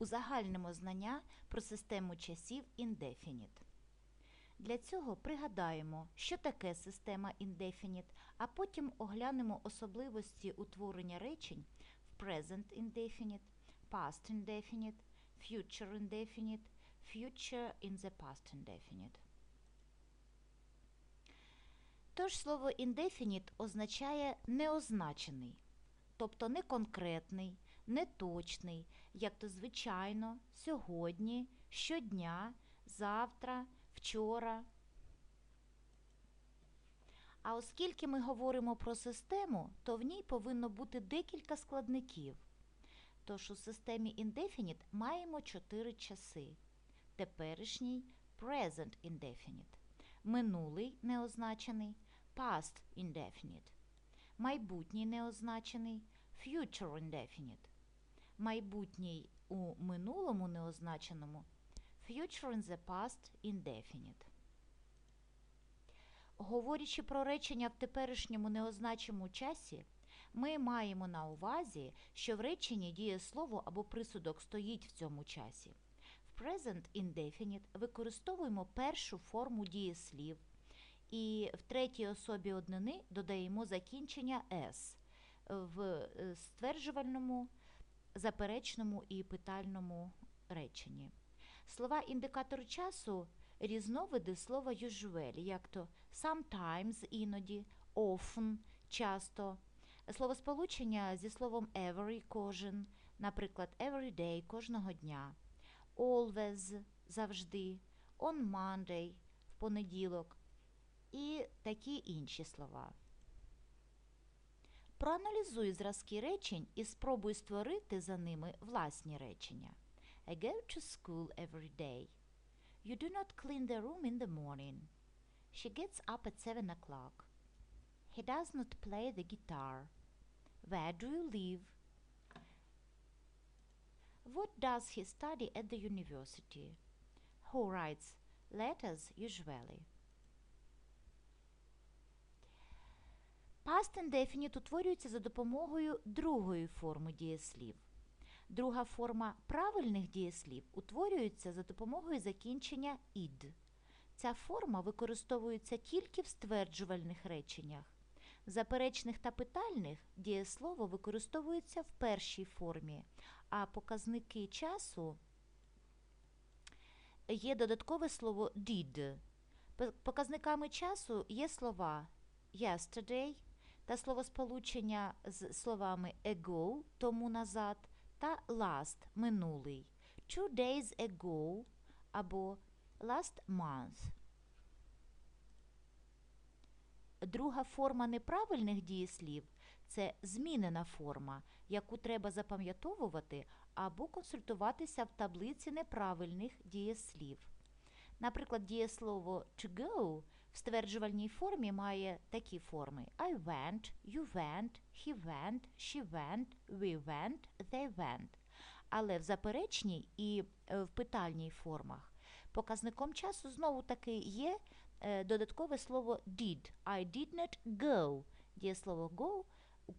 узагальнимо знання про систему часів indefinite. Для цього пригадаємо, що таке система indefinite, а потім оглянемо особливості утворення речень в present indefinite, past indefinite, future indefinite, future in the past indefinite. Тож слово indefinite означає неозначений, тобто не конкретний, не точний, як то звичайно, сьогодні, щодня, завтра, вчора. А оскільки ми говоримо про систему, то в ній повинно бути декілька складників. Тож у системі indefinite маємо чотири часи. Теперішній present indefinite, минулий неозначений past indefinite, майбутній неозначений future indefinite, майбутній у минулому неозначеному future in the past indefinite. Говорячи про речення в теперішньому неозначеному часі, ми маємо на увазі, що в реченні дієслово або присудок стоїть в цьому часі. В present indefinite використовуємо першу форму дієслів і в третій особі однини додаємо закінчення s в е, стверджувальному, заперечному і питальному реченні. Слова індикатор часу різновиди слова usually, як то sometimes іноді, often часто. Словосполучення зі словом every кожен, наприклад, every day кожного дня, always завжди, on Monday в понеділок і такі інші слова. Проаналізуй зразки речень і спробуй створити за ними власні речення. I go to school every day. You do not clean the room in the morning. She gets up at seven o'clock. He does not play the guitar. Where do you live? What does he study at the university? Who writes letters usually? Past indefinite утворюється за допомогою другої форми дієслів. Друга форма правильних дієслів утворюється за допомогою закінчення ід. Ця форма використовується тільки в стверджувальних реченнях. В заперечних та питальних дієслово використовується в першій формі, а показники часу є додаткове слово did. Показниками часу є слова yesterday та словосполучення з словами ago тому назад та last минулий. Two days ago або last month. Друга форма неправильних дієслів це змінена форма, яку треба запам'ятовувати або консультуватися в таблиці неправильних дієслів. Наприклад, дієслово to go в стверджувальній формі має такі форми: I went, you went, he went, she went, we went, they went. Але в заперечній і е, в питальній формах показником часу знову таки є е, додаткове слово did. I did not go. Дієслово go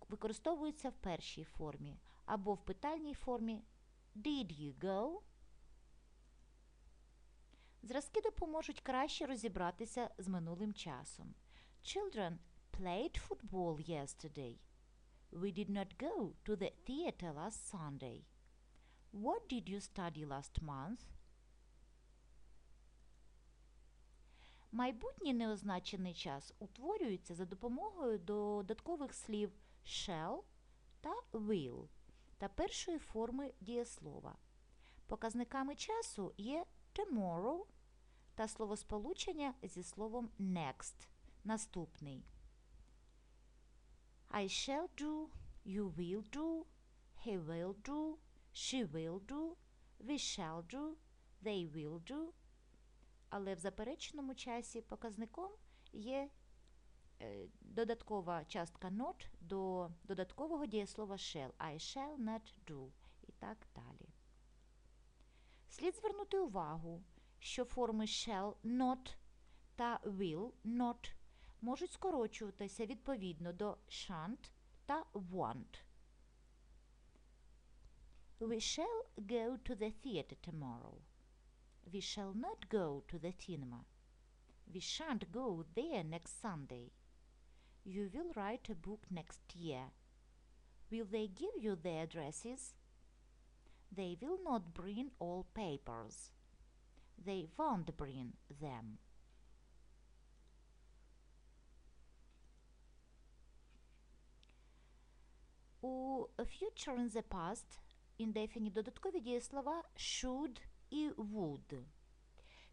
використовується в першій формі або в питальній формі Did you go? Зразки допоможуть краще розібратися з минулим часом. Children played football yesterday. We did not go to the theater last Sunday. What did you study last month? Майбутній неозначений час утворюється за допомогою додаткових слів shall та will та першої форми дієслова. Показниками часу є tomorrow та словосполучення зі словом next наступний. I shall do, you will do, he will do, she will do, we shall do, they will do. Але в запереченому часі показником є е, додаткова частка not до додаткового дієслова shall. I shall not do і так далі. Слід звернути увагу, що форми shall not та will not можуть скорочуватися відповідно до shan't та want. We shall go to the theater tomorrow. We shall not go to the cinema. We shan't go there next Sunday. You will write a book next year. Will they give you the addresses? They will not bring all papers. They won't bring them. У future in the past indefinite додаткові дієслова should і would.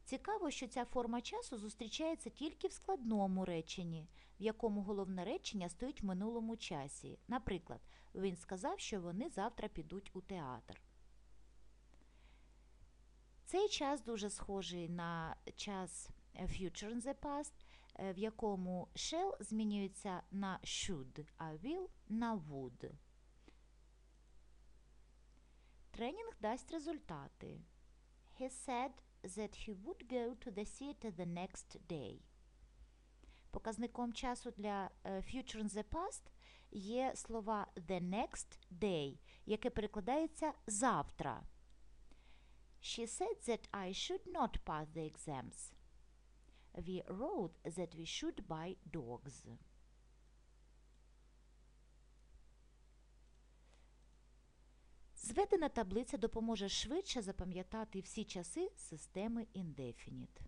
Цікаво, що ця форма часу зустрічається тільки в складному реченні, в якому головне речення стоїть в минулому часі. Наприклад, він сказав, що вони завтра підуть у театр. Цей час дуже схожий на час е, future in the past, е, в якому shall змінюється на should, а will на would. Тренінг дасть результати. He said that he would go to the theater the next day. Показником часу для е, future in the past є слова the next day, яке перекладається завтра. She said that I should not pass the exams. We wrote that we should buy dogs. Зведена таблиця допоможе швидше запам'ятати всі часи системи Indefinite.